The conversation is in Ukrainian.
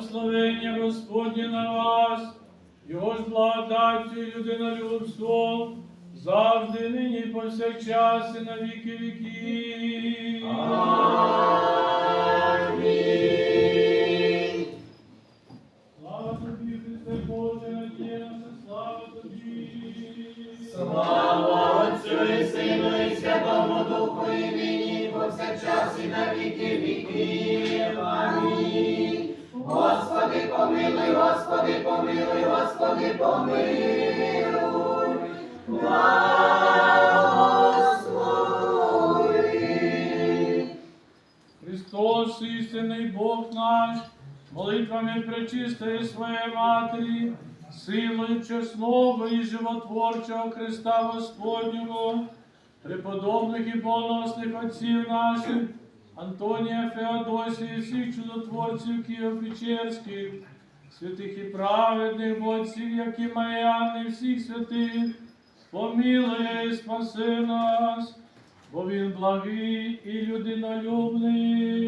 Благословення Господнє на вас, Його ж благодаттю і людинолюбством, завжди, нині і повсякчас, і на віки віків. Слава тобі, Христе Боже, надія слава тобі. Слава Отцю і Сину і Святому Духу і нині, і повсякчас і на віки віків. Господи, помилуй, Господи, помилуй. Христос, істинний Бог наш, молитвами пречистої своєї Матері, силою чесного і животворчого Христа Господнього, преподобних і боносних отців наших, Антонія Феодосія, і всіх чудотворців Києво-Печерських, святих і праведних отців, як і Маріани, всіх святих, помилує спаси нас бо він благий і людинолюбний.